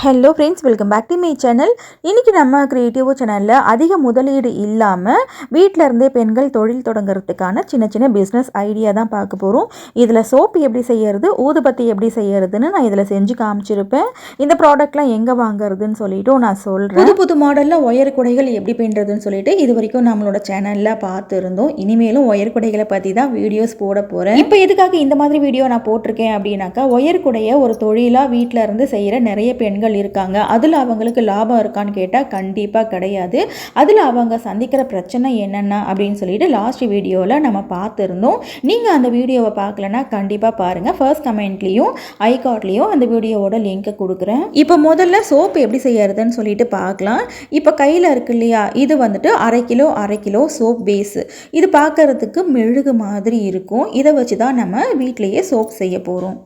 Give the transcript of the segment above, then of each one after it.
Hello friends welcome back to my channel இன்றைக்கி நம்ம creative சேனலில் அதிக முதலீடு இல்லாமல் வீட்டில் இருந்தே பெண்கள் தொழில் தொடங்குறதுக்கான சின்ன சின்ன பிஸ்னஸ் ஐடியா தான் பார்க்க போகிறோம் இதில் சோப்பு எப்படி செய்யறது ஊதுபத்தி எப்படி செய்யறதுன்னு நான் இதில் செஞ்சு காமிச்சிருப்பேன். இந்த ப்ராடக்ட்லாம் எங்கே வாங்குறதுன்னு சொல்லிட்டு நான் சொல்கிறேன் புது புது மாடலில் ஒயர் குடைகள் எப்படி பின்னுறதுன்னு சொல்லிட்டு இது வரைக்கும் நம்மளோட சேனலில் பார்த்துருந்தோம். இனிமேலும் ஒயர் குடைகளை பற்றி தான் வீடியோஸ் போட போகிறேன் இப்போ எதுக்காக இந்த மாதிரி வீடியோ நான் போட்டிருக்கேன் அப்படின்னாக்கா ஒயர் குடையை ஒரு தொழிலாக வீட்டில் இருந்து செய்கிற நிறைய பெண்கள் இருக்காங்க. அதில் அவங்களுக்கு லாபம் இருக்கான்னு கேட்டால் கண்டிப்பாக கிடையாது. அதில் அவங்க சந்திக்கிற பிரச்சனை என்னென்ன அப்படின்னு சொல்லிட்டு லாஸ்ட் வீடியோவில் நம்ம பார்த்துருந்தோம். நீங்கள் அந்த வீடியோவை பார்க்கலன்னா கண்டிப்பாக பாருங்கள் ஃபர்ஸ்ட் கமெண்ட்லேயும் ஐகார்ட்லேயும் அந்த வீடியோவோட லிங்க்கை கொடுக்குறேன். இப்போ முதல்ல சோப்பு எப்படி செய்யறதுன்னு சொல்லிட்டு பார்க்கலாம். இப்போ கையில் இருக்கு இல்லையா? இது வந்துட்டு அரை கிலோ அரை கிலோ சோப் பேஸு இது பார்க்கறதுக்கு மெழுகு மாதிரி இருக்கும். இதை வச்சு தான் நம்ம வீட்டிலேயே சோப் செய்ய போகிறோம்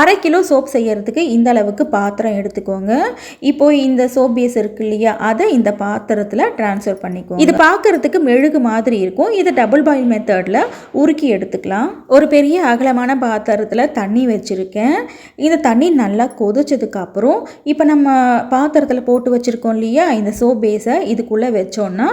அரை கிலோ சோப் செய்கிறதுக்கு இந்த அளவுக்கு பாத்திரம் எடுத்துக்கோங்க. இப்போ இந்த சோப் பேஸ் இருக்கு இல்லையா அதை இந்த பாத்திரத்தில் ட்ரான்ஸ்ஃபர் பண்ணிக்கோ இது பார்க்கறதுக்கு மெழுகு மாதிரி இருக்கும். இது டபுள் பாயில் மெத்தடில் உருக்கி எடுத்துக்கலாம். ஒரு பெரிய அகலமான பாத்திரத்தில் தண்ணி வச்சுருக்கேன். இந்த தண்ணி நல்லா கொதிச்சதுக்கு அப்புறம் இப்போ நம்ம பாத்திரத்தில் போட்டு வச்சுருக்கோம் இல்லையா இந்த சோப் பேஸை இதுக்குள்ளே வச்சோன்னா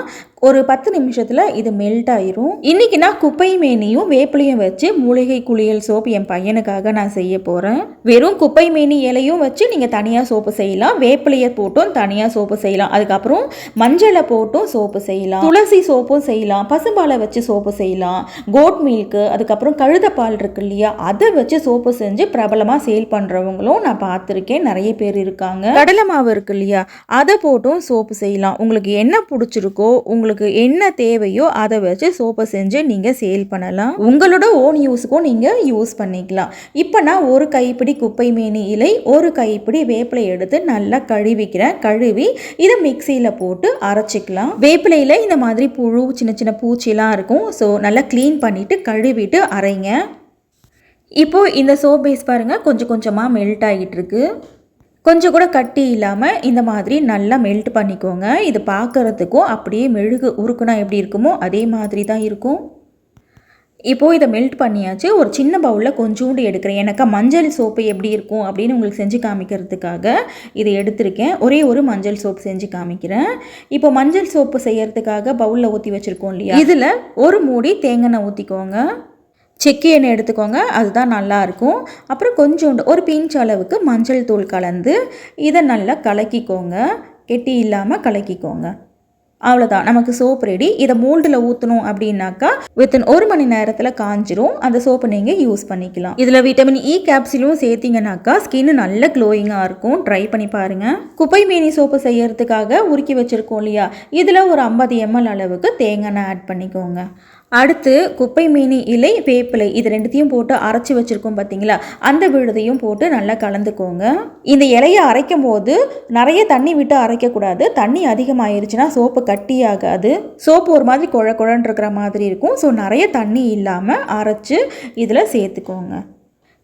ஒரு பத்து நிமிஷத்தில் இது மெல்ட் ஆயிரும். இன்னைக்கு நான் குப்பை மேனியும் வேப்பிலையும் வச்சு மூலிகை குளியல் சோப் என் பையனுக்காக நான் செய்ய போகிறேன் வெறும் குப்பை மேனி இலையும் வச்சு நீங்கள் தனியாக சோப்பு செய்யலாம். வேப்பிலையை போட்டும் தனியாக சோப்பு செய்யலாம். அதுக்கப்புறம் மஞ்சளை போட்டும் சோப்பு செய்யலாம். துளசி சோப்பும் செய்யலாம். பசும்பாலை வச்சு சோப்பு செய்யலாம். கோட் மில்க்கு அதுக்கப்புறம் கழுதப்பால் இருக்கு இல்லையா அதை வச்சு சோப்பு செஞ்சு பிரபலமாக சேல் பண்ணுறவங்களும் நான் பார்த்துருக்கேன். நிறைய பேர் இருக்காங்க. கடலை மாவு இருக்கு இல்லையா அதை போட்டும் சோப்பு செய்யலாம். உங்களுக்கு என்ன பிடிச்சிருக்கோ உங்களுக்கு உங்களுக்கு என்ன தேவையோ அதை வச்சு சோப்பை செஞ்சு நீங்கள் சேல் பண்ணலாம். உங்களோட ஓன் யூஸுக்கும் நீங்கள் யூஸ் பண்ணிக்கலாம். இப்போ நான் ஒரு கைப்பிடி குப்பை மீன் இலை ஒரு கைப்பிடி வேப்பிலை எடுத்து நல்லா கழுவிக்கிறேன். கழுவி இதை மிக்சியில் போட்டு அரைச்சிக்கலாம். வேப்பிலையில் இந்த மாதிரி புழு சின்ன சின்ன பூச்சிலாம் இருக்கும். ஸோ நல்லா க்ளீன் பண்ணிவிட்டு கழுவிட்டு அரைங்க. இப்போது இந்த சோப் பேஸ் பாருங்கள் கொஞ்சம் கொஞ்சமாக மெல்ட் ஆகிட்டுருக்கு கொஞ்சம் கூட கட்டி இல்லாமல் இந்த மாதிரி நல்லா மெல்ட் பண்ணிக்கோங்க. இது பார்க்குறதுக்கும் அப்படியே மெழுகு உருக்குனா எப்படி இருக்குமோ அதே மாதிரி தான் இருக்கும். இப்போது இதை மெல்ட் பண்ணியாச்சு. ஒரு சின்ன பவுலில் கொஞ்சோண்டு எடுக்கிறேன். எனக்கு மஞ்சள் சோப்பு எப்படி இருக்கும் அப்படின்னு உங்களுக்கு செஞ்சு காமிக்கிறதுக்காக இதை எடுத்திருக்கேன். ஒரே ஒரு மஞ்சள் சோப்பு செஞ்சு காமிக்கிறேன். இப்போ மஞ்சள் சோப்பு செய்யறதுக்காக பவுலில் ஊற்றி வச்சுருக்கோம் இல்லையா? இதில் ஒரு மூடி தேங்காய் ஊற்றிக்கோங்க செக்கி எண்ணெய் எடுத்துக்கோங்க அதுதான் நல்லாயிருக்கும் அப்புறம் கொஞ்சோண்டு ஒரு பிஞ்ச் அளவுக்கு மஞ்சள் தூள் கலந்து இதை நல்லா கலக்கிக்கோங்க. கெட்டி இல்லாமல் கலக்கிக்கோங்க. அவ்வளோதான் நமக்கு சோப் ரெடி இதை மோல்டில் ஊற்றணும் அப்படின்னாக்கா வித்தின் ஒரு மணி நேரத்தில் காஞ்சிரும். அந்த சோப்பை நீங்கள் யூஸ் பண்ணிக்கலாம். இதில் விட்டமின் இ e கேப்சிலும் சேர்த்திங்கனாக்கா ஸ்கின் நல்ல க்ளோயிங்காக இருக்கும். ட்ரை பண்ணி பாருங்கள் குப்பை மீனி சோப்பு செய்யறதுக்காக உருக்கி வச்சுருக்கோம் இல்லையா? இதில் ஒரு ஐம்பது எம்எல் அளவுக்கு தேங்காய் ஆட் பண்ணிக்கோங்க. அடுத்து குப்பை மீனி இலை வேப்பிலை இது ரெண்டுத்தையும் போட்டு அரைச்சி வச்சுருக்கோம் பார்த்தீங்களா அந்த விழுதையும் போட்டு நல்லா கலந்துக்கோங்க. இந்த இலையை அரைக்கும் போது நிறைய தண்ணி விட்டு அரைக்கக்கூடாது. தண்ணி அதிகமாகிருச்சுன்னா சோப்பு கட்டியாகாது சோப்பு ஒரு மாதிரி குழ குழன்னு இருக்கிற மாதிரி இருக்கும். ஸோ நிறைய தண்ணி இல்லாமல் அரைச்சி இதில் சேர்த்துக்கோங்க.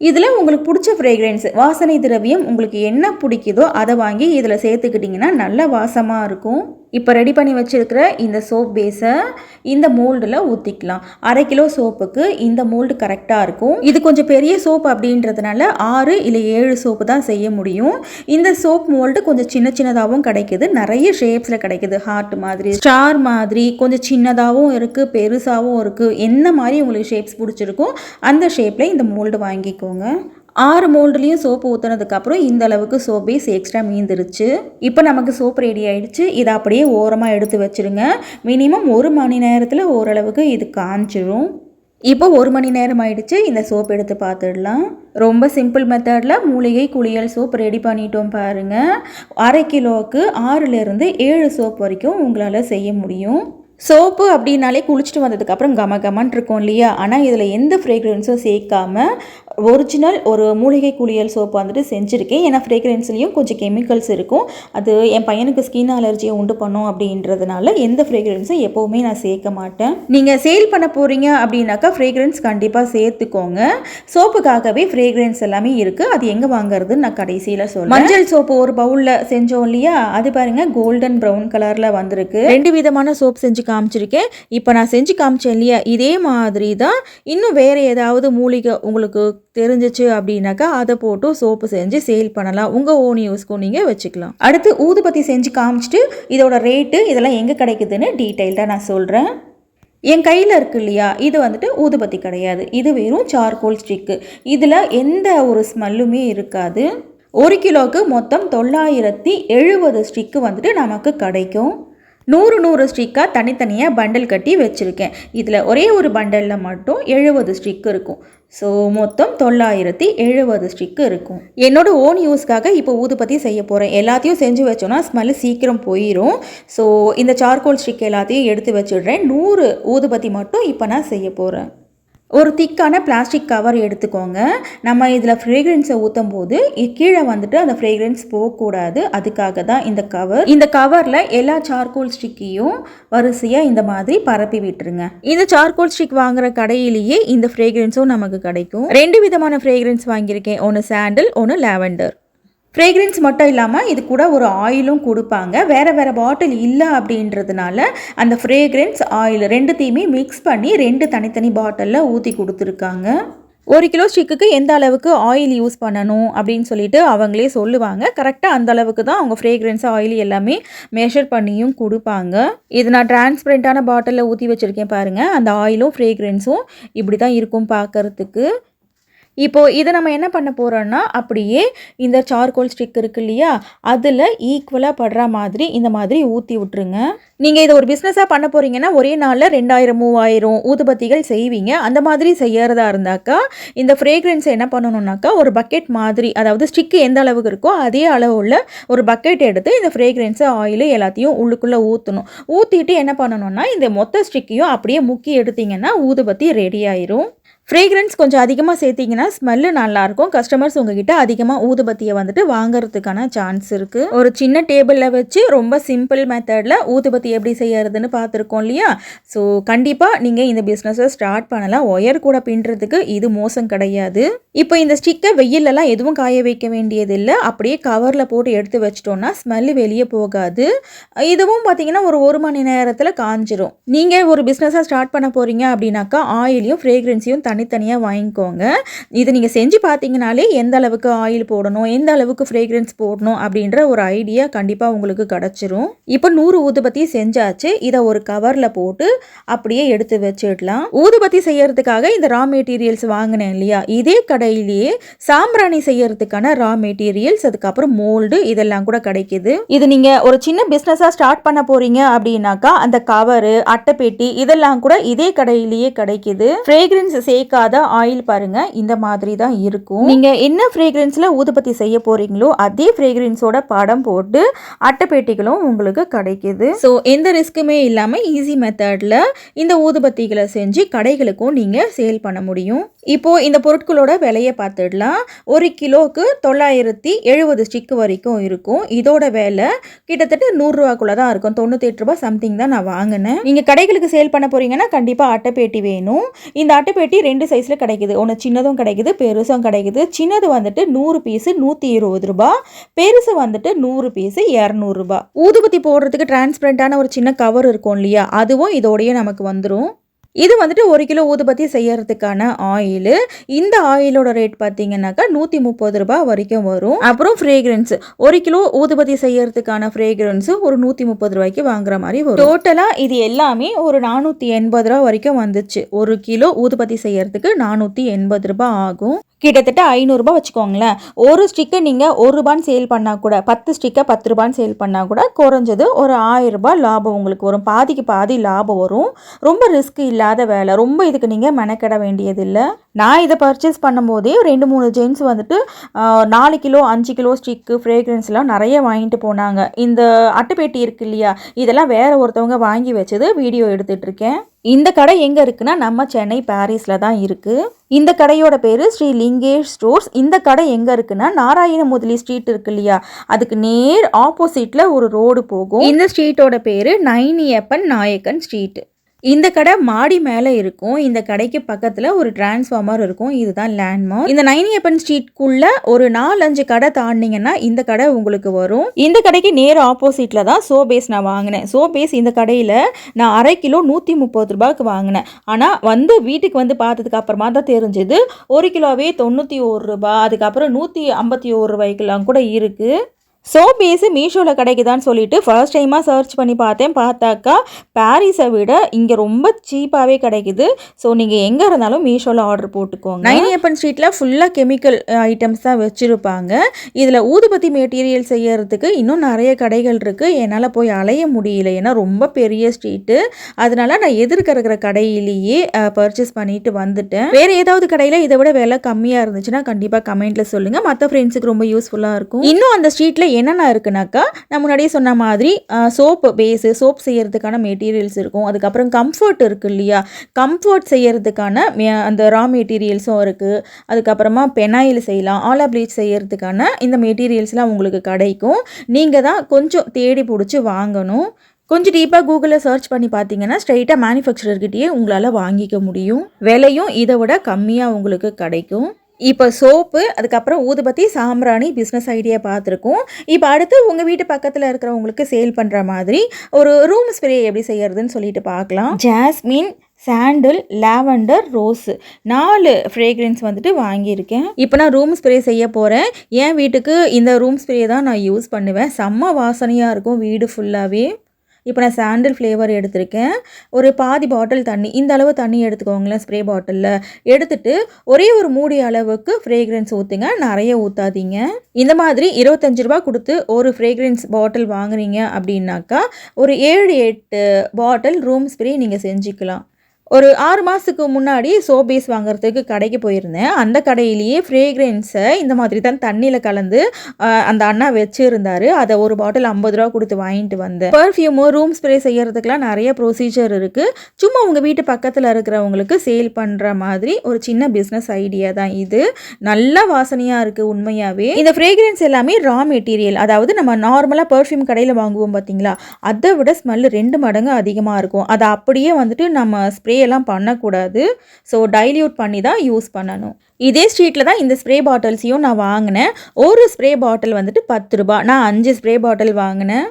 இதில் உங்களுக்கு பிடிச்ச ஃப்ரேக்ரன்ஸ் வாசனை திரவியம் உங்களுக்கு என்ன பிடிக்குதோ அதை வாங்கி இதில் சேர்த்துக்கிட்டிங்கன்னா நல்ல வாசமாக இருக்கும். இப்போ ரெடி பண்ணி வச்சுருக்கிற இந்த சோப் பேஸை இந்த மோல்டில் ஊற்றிக்கலாம் அரை கிலோ சோப்புக்கு இந்த மோல்டு கரெக்டாக இருக்கும். இது கொஞ்சம் பெரிய சோப் அப்படின்றதுனால ஆறு இல்லை ஏழு சோப்பு தான் செய்ய முடியும். இந்த சோப் மோல்டு கொஞ்சம் சின்ன சின்னதாகவும் கிடைக்குது. நிறைய ஷேப்ஸில் கிடைக்குது. ஹார்ட் மாதிரி ஸ்டார் மாதிரி கொஞ்சம் சின்னதாகவும் இருக்குது பெருசாகவும் இருக்குது என்ன மாதிரி உங்களுக்கு ஷேப்ஸ் பிடிச்சிருக்கோ அந்த ஷேப்பில் இந்த மோல்டு வாங்கிக்கோங்க. ஆறு மோல்டுலேயும் சோப்பு ஊற்றுனதுக்கப்புறம் இந்த அளவுக்கு சோப் பேஸ் எக்ஸ்ட்ரா மீந்துருச்சு. இப்போ நமக்கு சோப் ரெடி ஆயிடுச்சு. இதை அப்படியே ஓரமாக எடுத்து வச்சுருங்க. மினிமம் ஒரு மணி நேரத்தில் ஓரளவுக்கு இது காஞ்சிரும். இப்போ ஒரு மணி நேரம் ஆயிடுச்சு. இந்த சோப் எடுத்து பார்த்துடலாம். ரொம்ப சிம்பிள் மெத்தடில் மூலிகை குளியல் சோப் ரெடி பண்ணிட்டோம் பாருங்கள் அரை கிலோவுக்கு ஆறுலேருந்து ஏழு சோப் வரைக்கும் உங்களால் செய்ய முடியும். சோப்பு அப்படின்னாலே குளிச்சுட்டு வந்ததுக்கப்புறம் கம கமன் இருக்கும் இல்லையா? ஆனால் இதில் எந்த ஃப்ரேக்ரன்ஸும் சேர்க்காம ஒரிஜினல் ஒரு மூலிகை குளியல் சோப்பு வந்துட்டு செஞ்சுருக்கேன். ஏன்னா ஃப்ரேக்ரன்ஸ்லேயும் கொஞ்சம் கெமிக்கல்ஸ் இருக்கும். அது என் பையனுக்கு ஸ்கின் அலர்ஜியை உண்டு பண்ணும் அப்படின்றதுனால எந்த ஃப்ரேக்ரன்ஸும் எப்போவுமே நான் சேர்க்க மாட்டேன். நீங்கள் சேல் பண்ண போகிறீங்க அப்படின்னாக்கா ஃப்ரேக்ரன்ஸ் கண்டிப்பாக சேர்த்துக்கோங்க. சோப்புக்காகவே ஃப்ரேக்ரன்ஸ் எல்லாமே இருக்குது அது எங்கே வாங்குறதுன்னு நான் கடைசியில் சொல்கிறேன் மஞ்சள் சோப்பு ஒரு பவுலில் செஞ்சோம் இல்லையா? அது பாருங்கள் கோல்டன் ப்ரௌன் கலரில் வந்திருக்கு. ரெண்டு விதமான சோப் செஞ்சு காமிச்சிருக்கேன். இப்போ நான் செஞ்சு காமிச்சேன் இல்லையா? இதே மாதிரி தான் இன்னும் வேறு ஏதாவது மூலிகை உங்களுக்கு தெரிஞ்சிச்சு அப்படின்னாக்கா அதை போட்டு சோப்பு செஞ்சு சேல் பண்ணலாம். உங்கள் ஓன் யூஸ்க்கும் நீங்கள் வச்சுக்கலாம். அடுத்து ஊதுபத்தி செஞ்சு காமிச்சிட்டு இதோட ரேட்டு இதெல்லாம் எங்கே கிடைக்குதுன்னு டீட்டெயில்டாக நான் சொல்கிறேன் என் கையில் இருக்கு இல்லையா? இது வந்துட்டு ஊதுபத்தி கிடையாது. இது வெறும் சார்கோல் ஸ்டிக்கு இதில் எந்த ஒரு ஸ்மெல்லுமே இருக்காது. ஒரு கிலோவுக்கு மொத்தம் தொள்ளாயிரத்தி எழுபது ஸ்டிக்கு வந்துட்டு நமக்கு கிடைக்கும். நூறு நூறு ஸ்டிக்காக தனித்தனியாக பண்டல் கட்டி வச்சுருக்கேன். இதில் ஒரே ஒரு பண்டலில் மட்டும் எழுபது ஸ்டிக் இருக்கும். ஸோ மொத்தம் தொள்ளாயிரத்தி எழுபது ஸ்டிக்கு இருக்கும். என்னோட ஓன் யூஸ்க்காக இப்போ ஊதுபத்தி செய்ய போகிறேன் எல்லாத்தையும் செஞ்சு வச்சோன்னா ஸ்மெல் சீக்கிரம் போயிடும் ஸோ இந்த சார்கோல் ஸ்டிக் எல்லாத்தையும் எடுத்து வச்சிடுறேன். நூறு ஊதுபத்தி மட்டும் இப்போ நான் செய்ய போகிறேன் ஒரு திக்கான பிளாஸ்டிக் கவர் எடுத்துக்கோங்க. நம்ம இதில் ஃப்ரேக்ரன்ஸை ஊற்றும் போது கீழே வந்துட்டு அந்த ஃப்ரேக்ரன்ஸ் போகக்கூடாது. அதுக்காக தான் இந்த கவர் இந்த கவரில் எல்லா சார்கோல் ஸ்டிக்கையும் வரிசையாக இந்த மாதிரி பரப்பி விட்டுருங்க. இந்த சார்கோல் ஸ்டிக் வாங்குற கடையிலேயே இந்த ஃப்ரேக்ரன்ஸும் நமக்கு கிடைக்கும். ரெண்டு விதமான ஃப்ரேக்ரன்ஸ் வாங்கியிருக்கேன். ஒன்று சாண்டில் ஒன்று லாவெண்டர் ஃப்ரேக்ரன்ஸ் மட்டும் இல்லாமல் இது கூட ஒரு ஆயிலும் கொடுப்பாங்க. வேறு வேறு பாட்டில் இல்லை அப்படின்றதுனால அந்த ஃப்ரேக்ரன்ஸ் ஆயில் ரெண்டுத்தையுமே மிக்ஸ் பண்ணி ரெண்டு தனித்தனி பாட்டிலில் ஊற்றி கொடுத்துருக்காங்க. ஒரு கிலோ ஸ்டிக்குக்கு எந்த அளவுக்கு ஆயில் யூஸ் பண்ணணும் அப்படின்னு சொல்லிட்டு அவங்களே சொல்லுவாங்க. கரெக்டாக அந்த அளவுக்கு தான் அவங்க ஃப்ரேக்ரன்ஸ் ஆயில் எல்லாமே மெஷர் பண்ணியும் கொடுப்பாங்க. இது நான் டிரான்ஸ்பரண்ட்டான பாட்டிலில் ஊற்றி வச்சுருக்கேன் பாருங்கள் அந்த ஆயிலும் ஃப்ரேக்ரன்ஸும் இப்படி தான் இருக்கும் பார்க்கறதுக்கு. இப்போது இதை நம்ம என்ன பண்ண போகிறோன்னா அப்படியே இந்த சார்கோல் ஸ்டிக் இருக்கு இல்லையா அதில் ஈக்குவலாக படுற மாதிரி இந்த மாதிரி ஊற்றி விட்ருங்க நீங்கள் இதை ஒரு பிஸ்னஸாக பண்ண போகிறீங்கன்னா ஒரே நாளில் ரெண்டாயிரம் மூவாயிரம் ஊதுபத்திகள் செய்வீங்க. அந்த மாதிரி செய்யறதா இருந்தாக்கா இந்த ஃப்ரேக்ரன்ஸை என்ன பண்ணணுன்னாக்கா ஒரு பக்கெட் மாதிரி அதாவது ஸ்டிக்கு எந்த அளவுக்கு இருக்கோ அதே அளவுள்ள ஒரு பக்கெட் எடுத்து இந்த ஃப்ரேக்ரன்ஸு ஆயில் எல்லாத்தையும் உள்ளுக்குள்ளே ஊற்றணும் ஊற்றிட்டு என்ன பண்ணணும்னா இந்த மொத்த ஸ்டிக்கையும் அப்படியே முக்கி எடுத்தீங்கன்னா ஊதுபத்தி ரெடி ஆயிரும். ஃப்ரேக்ரன்ஸ் கொஞ்சம் அதிகமாக சேர்த்திங்கன்னா ஸ்மெல்லு நல்லாயிருக்கும். கஸ்டமர்ஸ் உங்ககிட்ட அதிகமாக ஊதுபத்தியை வந்துட்டு வாங்குறதுக்கான சான்ஸ் இருக்குது ஒரு சின்ன டேபிளில் வச்சு ரொம்ப சிம்பிள் மெத்தடில் ஊதுபத்தி எப்படி செய்யறதுன்னு பார்த்துருக்கோம் இல்லையா? ஸோ கண்டிப்பாக நீங்கள் இந்த பிஸ்னஸை ஸ்டார்ட் பண்ணலாம். ஒயர் கூட பின்னுறதுக்கு இது மோசம் கிடையாது. இப்போ இந்த ஸ்டிக்கை வெயிலெல்லாம் எதுவும் காய வைக்க வேண்டியதில்லை. அப்படியே கவரில் போட்டு எடுத்து வச்சிட்டோம்னா ஸ்மெல்லு வெளியே போகாது. இதுவும் பார்த்தீங்கன்னா ஒரு ஒரு மணி நேரத்தில் காஞ்சிரும். நீங்கள் ஒரு பிஸ்னஸாக ஸ்டார்ட் பண்ண போகிறீங்க அப்படின்னாக்கா ஆயிலையும் ஃப்ரேக்ரன்ஸையும் தனித்தனியாக வாங்கிக்கோங்க. இதை நீங்கள் செஞ்சு பார்த்தீங்கனாலே எந்த அளவுக்கு ஆயில் போடணும் எந்த அளவுக்கு ஃப்ரேக்ரன்ஸ் போடணும் அப்படின்ற ஒரு ஐடியா கண்டிப்பாக உங்களுக்கு கிடச்சிரும். இப்போ நூறு ஊதுபத்தி செஞ்சாச்சு. இதை ஒரு கவரில் போட்டு அப்படியே எடுத்து வச்சிடலாம். ஊதுபத்தி செய்யறதுக்காக இந்த ரா மெட்டீரியல்ஸ் வாங்கினேன் இல்லையா? இதே கடையிலேயே சாம்பிராணி செய்யறதுக்கான ரா மெட்டீரியல்ஸ் அதுக்கப்புறம் மோல்டு இதெல்லாம் கூட கிடைக்குது. இது நீங்கள் ஒரு சின்ன பிஸ்னஸாக ஸ்டார்ட் பண்ண போகிறீங்க அப்படின்னாக்கா அந்த கவரு அட்டைப்பெட்டி இதெல்லாம் கூட இதே கடையிலேயே கிடைக்குது. ஃப்ரேக்ரன்ஸ் சேர்க்காத ஆயில் பாருங்க இந்த மாதிரி தான் இருக்கும். நீங்கள் என்ன ஃப்ரேக்ரன்ஸில் ஊதுபத்தி செய்ய போகிறீங்களோ அதே ஃப்ரேக்ரன்ஸோட படம் போட்டு அட்டைப்பெட்டிகளும் உங்களுக்கு கிடைக்குது. ஸோ எந்த ரிஸ்க்குமே இல்லாமல் ஈஸி மெத்தடில் இந்த ஊதுபத்திகளை செஞ்சு கடைகளுக்கும் நீங்கள் சேல் பண்ண முடியும். இப்போ இந்த பொருட்களோட விலையை பார்த்துடலாம். ஒரு கிலோவுக்கு தொள்ளாயிரத்தி எழுபது ஸ்டிக்கு வரைக்கும் இருக்கும். இதோட விலை கிட்டத்தட்ட நூறுரூவாக்குள்ளே தான் இருக்கும். தொண்ணூத்தெட்டு ரூபாய் சம்திங் தான் நான் வாங்கினேன். நீங்கள் கடைகளுக்கு சேல் பண்ண போகிறீங்கன்னா கண்டிப்பாக அட்டைப்பேட்டி வேணும். இந்த அட்டைப்பேட்டி ரெண்டு சைஸில் கிடைக்குது. ஒன்று சின்னதும் கிடைக்குது பெருசும் கிடைக்குது. சின்னது வந்துட்டு நூறு பீஸு நூற்றி இருபது ரூபா. பெருசு வந்துட்டு நூறு பீஸு இரநூறுபா ஊதுபத்தி போடுறதுக்கு டிரான்ஸ்பரண்ட்டான ஒரு சின்ன கவர் இருக்கும் இல்லையா? அதுவும் இதோடையே நமக்கு வந்துடும் இது வந்துட்டு ஒரு கிலோ ஊதுபத்தி செய்யறதுக்கான ஆயில் இந்த ஆயிலோட ரேட் பார்த்தீங்கன்னாக்கா நூற்றி முப்பது ரூபாய் வரைக்கும் வரும். அப்புறம் ஃப்ரேக்ரன்ஸ் ஒரு கிலோ ஊதுபத்தி செய்யறதுக்கான ஃப்ரேக்ரன்ஸு ஒரு நூற்றி முப்பது ரூபாய்க்கு வாங்குற மாதிரி வரும். டோட்டலாக இது எல்லாமே ஒரு நானூற்றி எண்பது ரூபா வரைக்கும் வந்துச்சு. ஒரு கிலோ ஊதுபத்தி செய்யறதுக்கு நானூற்றி எண்பது ரூபாய் ஆகும். கிட்டத்தட்ட ஐநூறுரூபா வச்சுக்கோங்களேன். ஒரு ஸ்டிக்கை நீங்கள் ஒரு ரூபான்னு சேல் பண்ணால் கூட பத்து ஸ்டிக்கை பத்து ரூபான்னு சேல் பண்ணால் கூட குறைஞ்சது ஒரு ஆயிரரூபா லாபம் உங்களுக்கு வரும். பாதிக்கு பாதி லாபம் வரும். ரொம்ப ரிஸ்க் இல்லாத வேலை. ரொம்ப இதுக்கு நீங்கள் மெனக்கெட வேண்டியதில்லை. நான் இதை பர்ச்சேஸ் பண்ணும்போதே ரெண்டு மூணு ஜென்ஸ் வந்துட்டு நாலு கிலோ அஞ்சு கிலோ ஸ்டிக்கு ஃப்ரேக்ரன்ஸ்லாம் நிறைய வாங்கிட்டு போனாங்க. இந்த அட்டைப்பேட்டி இருக்கு இல்லையா? இதெல்லாம் வேறு ஒருத்தவங்க வாங்கி வச்சது வீடியோ எடுத்துகிட்ருக்கேன் இந்த கடை எங்கே இருக்குன்னா நம்ம சென்னை பாரிஸில் தான் இருக்குது இந்த கடையோட பேர் ஸ்ரீ லிங்கேஷ் ஸ்டோர்ஸ். இந்த கடை எங்கே இருக்குன்னா நாராயண முதலி ஸ்ட்ரீட் இருக்கு இல்லையா? அதுக்கு நேர் ஆப்போசிட்டில் ஒரு ரோடு போகும். இந்த ஸ்ட்ரீட்டோட பேர் நைனியப்பன் நாயக்கன் ஸ்ட்ரீட் இந்த கடை மாடி மேலே இருக்கும். இந்த கடைக்கு பக்கத்தில் ஒரு டிரான்ஸ்ஃபார்மர் இருக்கும். இதுதான் லேண்ட்மார்க் இந்த நைனியப்பன் ஸ்ட்ரீட்குள்ள ஒரு நாலஞ்சு கடை தாண்டிங்கன்னா இந்த கடை உங்களுக்கு வரும். இந்த கடைக்கு நேர் ஆப்போசிட்டில் தான் சோபேஸ் நான் வாங்கினேன். சோபேஸ் இந்த கடையில் நான் அரை கிலோ நூற்றி முப்பது ரூபாய்க்கு வாங்கினேன். ஆனால் வந்து வீட்டுக்கு வந்து பார்த்ததுக்கு அப்புறமா தான் தெரிஞ்சது. ஒரு கிலோவே தொண்ணூற்றி ஒரு ரூபா அதுக்கப்புறம் நூற்றி ஐம்பத்தி ஒரு ரூபாய்க்கெல்லாம் கூட இருக்குது சோப் பேஸு மீஷோவில் கிடைக்குதான்னு சொல்லிட்டு ஃபர்ஸ்ட் டைமாக சர்ச் பண்ணி பார்த்தேன். பார்த்தாக்கா பாரிஸை விட இங்கே ரொம்ப சீப்பாகவே கிடைக்குது. ஸோ நீங்கள் எங்கே இருந்தாலும் மீஷோவில் ஆர்டர் போட்டுக்கோங்க. நைனியப்பன் ஸ்ட்ரீட்டில் ஃபுல்லாக கெமிக்கல் ஐட்டம்ஸ் தான் வச்சுருப்பாங்க. இதில் ஊதுபத்தி மெட்டீரியல் செய்யறதுக்கு இன்னும் நிறைய கடைகள் இருக்குது என்னால் போய் அலைய முடியல. ஏன்னா ரொம்ப பெரிய ஸ்ட்ரீட்டு அதனால நான் எதிர்க்க இருக்கிற கடையிலேயே பர்ச்சேஸ் பண்ணிட்டு வந்துட்டேன். வேறு ஏதாவது கடையில் இதை விட விலை கம்மியாக இருந்துச்சுன்னா கண்டிப்பாக கமெண்ட்டில் சொல்லுங்கள் மற்ற ஃப்ரெண்ட்ஸுக்கு ரொம்ப யூஸ்ஃபுல்லாக இருக்கும். இன்னும் அந்த ஸ்ட்ரீட்டில் என்னென்ன இருக்குனாக்கா நான் முன்னாடியே சொன்ன மாதிரி சோப்பு பேஸு சோப் செய்யறதுக்கான மெட்டீரியல்ஸ் இருக்கும். அதுக்கப்புறம் கம்ஃபர்ட் இருக்குது இல்லையா? கம்ஃபர்ட் செய்கிறதுக்கான மே- அந்த ரா மெட்டீரியல்ஸும் இருக்குது அதுக்கப்புறமா பெனாயில் செய்யலாம். ஆலா ப்ளீச் செய்கிறதுக்கான இந்த மெட்டீரியல்ஸ்லாம் உங்களுக்கு கிடைக்கும். நீங்கள் தான் கொஞ்சம் தேடி பிடிச்சி வாங்கணும். கொஞ்சம் டீப்பாக கூகுளில் சர்ச் பண்ணி பார்த்தீங்கன்னா ஸ்ட்ரைட்டாக மேனுஃபேக்சரர்கிட்டயே உங்களால் வாங்கிக்க முடியும். விலையும் இதை விட கம்மியாக உங்களுக்கு கிடைக்கும். இப்போ சோப்பு அதுக்கப்புறம் ஊதுபத்தி சாம்பிராணி பிஸ்னஸ் ஐடியா பார்த்துருக்கோம். இப்போ அடுத்து உங்கள் வீட்டு பக்கத்தில் இருக்கிறவங்களுக்கு சேல் பண்ணுற மாதிரி ஒரு ரூம் ஸ்ப்ரே எப்படி செய்யறதுன்னு சொல்லிட்டு பார்க்கலாம். ஜாஸ்மின் சாண்டில் லாவெண்டர் ரோஸு நாலு ஃப்ரேக்ரன்ஸ் வந்துட்டு வாங்கியிருக்கேன். இப்போ நான் ரூம் ஸ்ப்ரே செய்ய போகிறேன் என் வீட்டுக்கு இந்த ரூம் ஸ்ப்ரே தான் நான் யூஸ் பண்ணுவேன். செம்ம வாசனையாக இருக்கும் வீடு ஃபுல்லாகவே இப்போ நான் சாண்டில் ஃப்ளேவர் எடுத்திருக்கேன். ஒரு பாதி பாட்டில் தண்ணி இந்த அளவு தண்ணி எடுத்துக்கோங்களேன் ஸ்ப்ரே பாட்டிலில் எடுத்துட்டு ஒரே ஒரு மூடி அளவுக்கு ஃப்ரேக்ரன்ஸ் ஊற்றுங்க நிறைய ஊற்றாதீங்க இந்த மாதிரி இருபத்தஞ்சு ரூபா கொடுத்து ஒரு ஃப்ரேக்ரன்ஸ் பாட்டில் வாங்குறீங்க அப்படின்னாக்கா ஒரு ஏழு எட்டு பாட்டில் ரூம் ஸ்ப்ரே நீங்கள் செஞ்சுக்கலாம். ஒரு ஆறு மாதத்துக்கு முன்னாடி சோபேஸ் வாங்குறதுக்கு கடைக்கு போயிருந்தேன். அந்த கடையிலேயே ஃப்ரேக்ரன்ஸை இந்த மாதிரி தான் தண்ணியில் கலந்து அந்த அண்ணா வச்சுருந்தாரு. அதை ஒரு பாட்டில் ஐம்பது ரூபா கொடுத்து வாங்கிட்டு வந்தேன். பர்ஃப்யூமு ரூம் ஸ்ப்ரே செய்கிறதுக்கெலாம் நிறைய ப்ரொசீஜர் இருக்குது சும்மா உங்கள் வீட்டு பக்கத்தில் இருக்கிறவங்களுக்கு சேல் பண்ணுற மாதிரி ஒரு சின்ன பிஸ்னஸ் ஐடியா தான் இது. நல்ல வாசனையாக இருக்குது உண்மையாகவே இந்த ஃப்ரேக்ரன்ஸ் எல்லாமே ரா மெட்டீரியல் அதாவது நம்ம நார்மலாக பர்ஃப்யூம் கடையில் வாங்குவோம் பார்த்தீங்களா அதை விட ஸ்மெல் ரெண்டு மடங்கு அதிகமாக இருக்கும். அதை அப்படியே வந்துட்டு நம்ம ஸ்ப்ரே எல்லாம் பண்ணக்கூடாது. ஸோ டைல்யூட் பண்ணி தான் யூஸ் பண்ணணும். இதே ஸ்ட்ரீட்டில் தான் இந்த ஸ்ப்ரே பாட்டில்ஸையும் நான் வாங்கினேன். ஒரு ஸ்ப்ரே பாட்டில் வந்துட்டு பத்து ரூபா. நான் அஞ்சு ஸ்ப்ரே பாட்டில் வாங்கினேன்.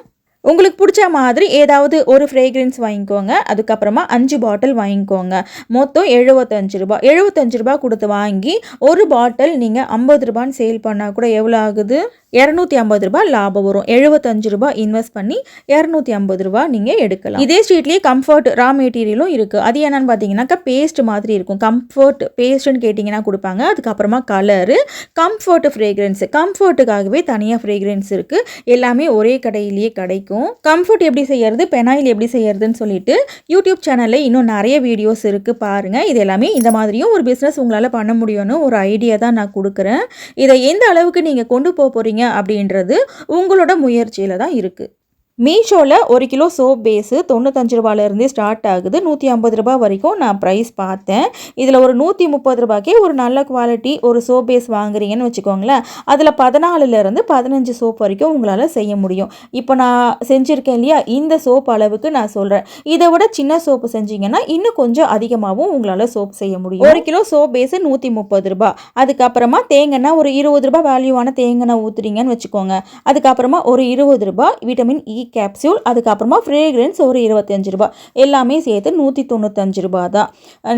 உங்களுக்கு பிடிச்ச மாதிரி ஏதாவது ஒரு ஃப்ரேக்ரன்ஸ் வாங்கிக்கோங்க. அதுக்கப்புறமா அஞ்சு பாட்டில் வாங்கிக்கோங்க. மொத்தம் எழுபத்தஞ்சு ரூபா. எழுபத்தஞ்சு ரூபா கொடுத்து வாங்கி ஒரு பாட்டில் நீங்கள் ஐம்பது ரூபான்னு சேல் பண்ணால் கூட எவ்வளோ ஆகுது? இரநூத்தி ஐம்பது ரூபாய் லாபம் வரும். எழுபத்தஞ்சு ரூபாய் இன்வெஸ்ட் பண்ணி இரநூத்தி ஐம்பது ரூபாய் நீங்கள் எடுக்கலாம். இதே ஸ்ட்ரீட்லேயே கம்ஃபர்ட் ரா மெட்டீரியலும் இருக்குது அது என்னென்னு பார்த்தீங்கன்னாக்கா பேஸ்ட் மாதிரி இருக்கும். கம்ஃபர்ட் பேஸ்ட்னு கேட்டிங்கன்னா கொடுப்பாங்க. அதுக்கப்புறமா கலரு கம்ஃபர்ட் ஃப்ரேக்ரன்ஸ் கம்ஃபர்ட்டுக்காகவே தனியாக ஃப்ரேக்ரன்ஸ் இருக்குது எல்லாமே ஒரே கடையிலேயே கிடைக்கும். கம்ஃபர்ட் எப்படி செய்யறது? பெனாயில் எப்படி செய்யறதுன்னு சொல்லிட்டு யூடியூப் சேனலில் இன்னும் நிறைய வீடியோஸ் இருக்குது பாருங்கள் இது எல்லாமே இந்த மாதிரியும் ஒரு பிஸ்னஸ் உங்களால் பண்ண முடியும்னு ஒரு ஐடியா தான் நான் கொடுக்குறேன். இதை எந்த அளவுக்கு நீங்கள் கொண்டு போக போகிறீங்க அப்படின்றது உங்களோட முயற்சியில் தான் இருக்குது மீஷோவில் ஒரு கிலோ சோப் பேஸு தொண்ணூத்தஞ்சு ரூபாயிலேருந்து ஸ்டார்ட் ஆகுது. நூற்றி ஐம்பது ரூபாய் வரைக்கும் நான் ப்ரைஸ் பார்த்தேன். இதில் ஒரு நூற்றி முப்பது ரூபாய்க்கே ஒரு நல்ல குவாலிட்டி ஒரு சோப் பேஸ் வாங்குறீங்கன்னு வச்சுக்கோங்களேன். அதில் பதினாலுலேருந்து பதினஞ்சு சோப் வரைக்கும் உங்களால் செய்ய முடியும். இப்போ நான் செஞ்சுருக்கேன் இல்லையா? இந்த சோப் அளவுக்கு நான் சொல்கிறேன் இதை விட சின்ன சோப்பு செஞ்சீங்கன்னா இன்னும் கொஞ்சம் அதிகமாகவும் உங்களால் சோப் செய்ய முடியும். ஒரு கிலோ சோப் பேஸு நூற்றி முப்பது ரூபாய். அதுக்கப்புறமா தேங்கன்னா ஒரு இருபது ரூபாய் வேல்யூவான தேங்காய் ஊற்றுறீங்கன்னு வச்சுக்கோங்க. அதுக்கப்புறமா ஒரு இருபது ரூபாய் விட்டமின் இ e கேப்சூல் அதுக்கப்புறமா ஃப்ரேக்ரன்ஸ் ஒரு இருபத்தஞ்சு ரூபாய். எல்லாமே சேர்த்து நூற்றி தொண்ணூத்தஞ்சு ரூபா தான்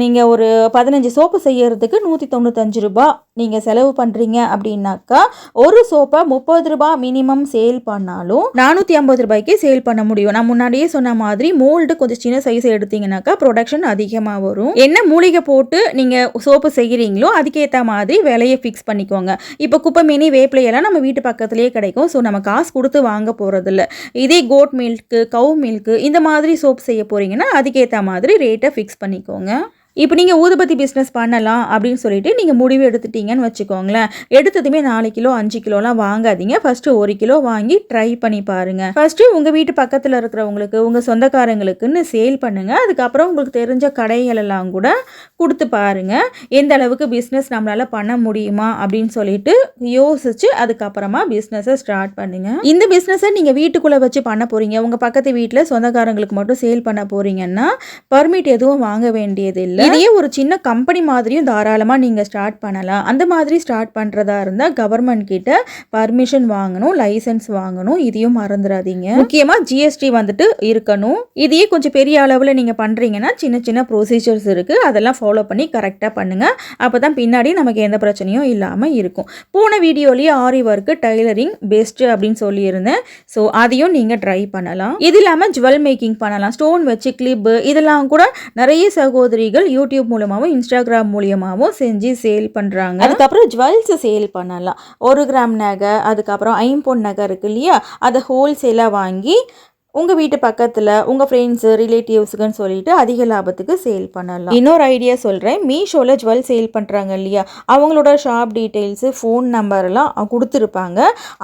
நீங்கள் ஒரு பதினஞ்சு சோப்பு செய்யறதுக்கு நூற்றி தொண்ணூத்தஞ்சு ரூபா நீங்கள் செலவு பண்ணுறீங்க அப்படின்னாக்கா ஒரு சோப்பை முப்பது ரூபாய் மினிமம் சேல் பண்ணாலும் நானூற்றி ஐம்பது ரூபாய்க்கு சேல் பண்ண முடியும். நான் முன்னாடியே சொன்ன மாதிரி மோல்டு கொஞ்சம் சின்ன சைஸ் எடுத்தீங்கன்னாக்கா ப்ரொடக்ஷன் அதிகமாக வரும். என்ன மூலிகை போட்டு நீங்கள் சோப்பு செய்கிறீங்களோ அதுக்கேற்ற மாதிரி விலையை ஃபிக்ஸ் பண்ணிக்கோங்க. இப்போ குப்பை மீனி வேப்பிலையெல்லாம் நம்ம வீட்டு பக்கத்துலேயே கிடைக்கும். ஸோ நம்ம காசு கொடுத்து வாங்க போகிறதில்ல இதே கோட் மில்க்கு கவு மில்க்கு இந்த மாதிரி சோப் செய்ய போகிறீங்கன்னா அதுக்கேற்ற மாதிரி ரேட்டை ஃபிக்ஸ் பண்ணிக்கோங்க. இப்போ நீங்கள் ஊதுபத்தி பிஸ்னஸ் பண்ணலாம் அப்படின்னு சொல்லிட்டு நீங்கள் முடிவு எடுத்துட்டீங்கன்னு வச்சுக்கோங்களேன். எடுத்ததுமே நாலு கிலோ அஞ்சு கிலோலாம் வாங்காதீங்க. ஃபஸ்ட்டு ஒரு கிலோ வாங்கி ட்ரை பண்ணி பாருங்கள் ஃபஸ்ட்டு உங்கள் வீட்டு பக்கத்தில் இருக்கிறவங்களுக்கு உங்கள் சொந்தக்காரங்களுக்குன்னு சேல் பண்ணுங்கள் அதுக்கப்புறம் உங்களுக்கு தெரிஞ்ச கடைகளெல்லாம் கூட கொடுத்து பாருங்கள் எந்த அளவுக்கு பிஸ்னஸ் நம்மளால் பண்ண முடியுமா அப்படின்னு சொல்லிட்டு யோசிச்சு அதுக்கப்புறமா பிஸ்னஸை ஸ்டார்ட் பண்ணுங்கள் இந்த பிஸ்னஸை நீங்கள் வீட்டுக்குள்ளே வச்சு பண்ண போகிறீங்க உங்கள் பக்கத்து வீட்டில் சொந்தக்காரங்களுக்கு மட்டும் சேல் பண்ண போகிறீங்கன்னா பர்மிட் எதுவும் வாங்க வேண்டியதில்லை இதையே ஒரு சின்ன கம்பெனி மாதிரியும் தாராளமாக நீங்கள் ஸ்டார்ட் பண்ணலாம். அந்த மாதிரி ஸ்டார்ட் பண்ணுறதா இருந்தால் கவர்மெண்ட் கிட்ட பர்மிஷன் வாங்கணும் லைசன்ஸ் வாங்கணும். இதையும் மறந்துடாதீங்க. முக்கியமாக ஜிஎஸ்டி வந்துட்டு இருக்கணும். இதையே கொஞ்சம் பெரிய அளவில் நீங்கள் பண்ணுறீங்கன்னா சின்ன சின்ன ப்ரொசீஜர்ஸ் இருக்குது அதெல்லாம் ஃபாலோ பண்ணி கரெக்டாக பண்ணுங்கள் அப்போ தான் பின்னாடி நமக்கு எந்த பிரச்சனையும் இல்லாமல் இருக்கும். போன வீடியோலேயே ஆரி ஒர்க்கு டைலரிங் பெஸ்ட்டு அப்படின்னு சொல்லியிருந்தேன். ஸோ அதையும் நீங்கள் ட்ரை பண்ணலாம். இது இல்லாமல் ஜுவல் மேக்கிங் பண்ணலாம். ஸ்டோன் வச்சு கிளிப்பு இதெல்லாம் கூட நிறைய சகோதரிகள் யூடியூப் மூலமாகவும் இன்ஸ்டாகிராம் மூலியமாகவும் செஞ்சு சேல் பண்ணுறாங்க அதுக்கப்புறம் ஜுவல்ஸ் சேல் பண்ணலாம். ஒரு கிராம் நகை அதுக்கப்புறம் ஐம்பொன் நகை இருக்கு இல்லையா? அதை ஹோல்சேலாக வாங்கி உங்கள் வீட்டு பக்கத்தில் உங்கள் ஃப்ரெண்ட்ஸு ரிலேட்டிவ்ஸுக்குன்னு சொல்லிட்டு அதிக லாபத்துக்கு சேல் பண்ணலாம். இன்னொரு ஐடியா சொல்கிறேன் மீஷோவில் ஜுவல் சேல் பண்ணுறாங்க இல்லையா? அவங்களோட ஷாப் டீட்டெயில்ஸு ஃபோன் நம்பர்லாம் கொடுத்துருப்பாங்க.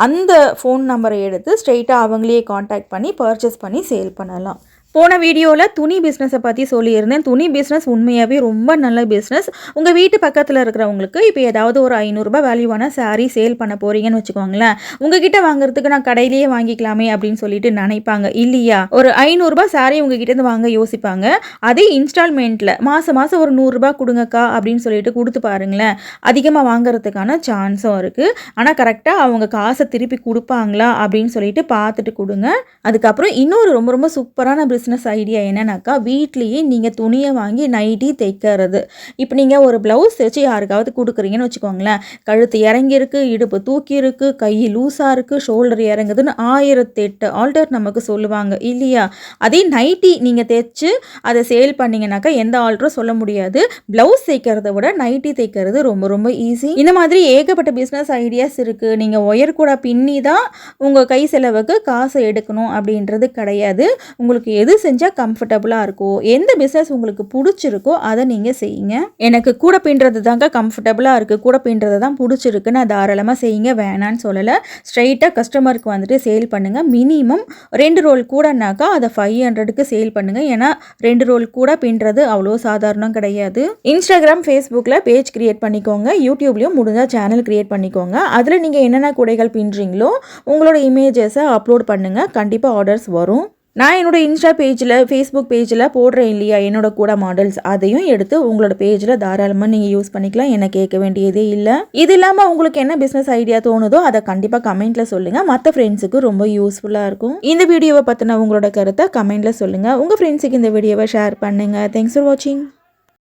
அந்த ஃபோன் நம்பரை எடுத்து ஸ்ட்ரெயிட்டாக அவங்களே காண்டாக்ட் பண்ணி பர்ச்சேஸ் பண்ணி சேல் பண்ணலாம். போன வீடியோவில் துணி பிஸ்னஸை பற்றி சொல்லியிருந்தேன். துணி பிஸ்னஸ் உண்மையாகவே ரொம்ப நல்ல பிஸ்னஸ் உங்கள் வீட்டு பக்கத்தில் இருக்கிறவங்களுக்கு இப்போ ஏதாவது ஒரு ஐநூறுரூபா வேல்யூவான சாரீ சேல் பண்ண போகிறீங்கன்னு வச்சுக்கோங்களேன். உங்ககிட்ட வாங்குறதுக்கு நான் கடையிலேயே வாங்கிக்கலாமே அப்படின்னு சொல்லிட்டு நினைப்பாங்க. இல்லையா? ஒரு ஐநூறுரூபா சாரீ உங்ககிட்டேருந்து வாங்க யோசிப்பாங்க. அதே இன்ஸ்டால்மெண்ட்டில் மாதம் மாதம் ஒரு நூறுரூபா கொடுங்கக்கா அப்படின்னு சொல்லிட்டு கொடுத்து பாருங்களேன். அதிகமாக வாங்குறதுக்கான சான்ஸும் இருக்குது ஆனால் கரெக்டாக அவங்க காசை திருப்பி கொடுப்பாங்களா அப்படின்னு சொல்லிட்டு பார்த்துட்டு கொடுங்க. அதுக்கப்புறம் இன்னொரு ரொம்ப ரொம்ப சூப்பரான பிஸ்னஸ் பிஸ்னஸ் ஐடியா என்னன்னாக்கா வீட்லேயே நீங்கள் துணியை வாங்கி நைட்டி தைக்கிறது. இப்போ நீங்கள் ஒரு ப்ளவுஸ் தைச்சு யாருக்காவது கொடுக்குறீங்கன்னு வச்சுக்கோங்களேன். கழுத்து இறங்கியிருக்கு இடுப்பு தூக்கி இருக்குது கை லூஸாக இருக்குது ஷோல்டர் இறங்குதுன்னு ஆயிரத்தெட்டு ஆல்டர் நமக்கு சொல்லுவாங்க இல்லையா? அதே நைட்டி நீங்கள் தைச்சு அதை சேல் பண்ணிங்கனாக்கா எந்த ஆல்டரும் சொல்ல முடியாது. ப்ளவுஸ் தைக்கிறத விட நைட்டி தைக்கிறது ரொம்ப ரொம்ப ஈஸி இந்த மாதிரி ஏகப்பட்ட பிஸ்னஸ் ஐடியாஸ் இருக்குது நீங்கள் ஒயர் கூட பின்னி தான் உங்கள் கை செலவுக்கு காசை எடுக்கணும் அப்படின்றது கிடையாது. உங்களுக்கு எது செஞ்சால் கம்ஃபர்டபுளாக இருக்கோ எந்த பிஸ்னஸ் உங்களுக்கு பிடிச்சிருக்கோ அதை நீங்கள் செய்யுங்க. எனக்கு கூட பின்னுறது தாங்க கம்ஃபர்டபுளாக இருக்குது கூட பின்னுறது தான் பிடிச்சிருக்கு நான் தாராளமாக செய்யுங்க வேணான்னு சொல்லலை. ஸ்ட்ரைட்டாக கஸ்டமருக்கு வந்துட்டு சேல் பண்ணுங்கள் மினிமம் ரெண்டு ரோல் கூடனாக்கா அதை ஃபைவ் ஹண்ட்ரடுக்கு சேல் பண்ணுங்கள் ஏன்னா ரெண்டு ரோல் கூட பின்னுறது அவ்வளோ சாதாரணம் கிடையாது. இன்ஸ்டாகிராம் ஃபேஸ்புக்கில் பேஜ் க்ரியேட் பண்ணிக்கோங்க. யூடியூப்லேயும் முடிஞ்சால் சேனல் க்ரியேட் பண்ணிக்கோங்க. அதில் நீங்கள் என்னென்ன குடைகள் பின்னுறீங்களோ உங்களோட இமேஜஸை அப்லோட் பண்ணுங்கள் கண்டிப்பாக ஆர்டர்ஸ் வரும். நான் என்னோடய இன்ஸ்டா பேஜில் ஃபேஸ்புக் பேஜில் போடுறேன் இல்லையா என்னோட கூட மாடல்ஸ் அதையும் எடுத்து உங்களோட பேஜில் தாராளமாக நீங்கள் யூஸ் பண்ணிக்கலாம். என்ன கேட்க வேண்டியதே இல்லை. இது இல்லாமல் உங்களுக்கு என்ன பிஸ்னஸ் ஐடியா தோணுதோ அதை கண்டிப்பாக கமெண்ட்டில் சொல்லுங்கள் மற்ற ஃப்ரெண்ட்ஸுக்கு ரொம்ப யூஸ்ஃபுல்லாக இருக்கும். இந்த வீடியோவை பற்றின உங்களோட கருத்தை கமெண்ட்டில் சொல்லுங்கள் உங்கள் ஃப்ரெண்ட்ஸுக்கு இந்த வீடியோவை ஷேர் பண்ணுங்கள் தேங்க்ஸ் ஃபார் வாட்சிங்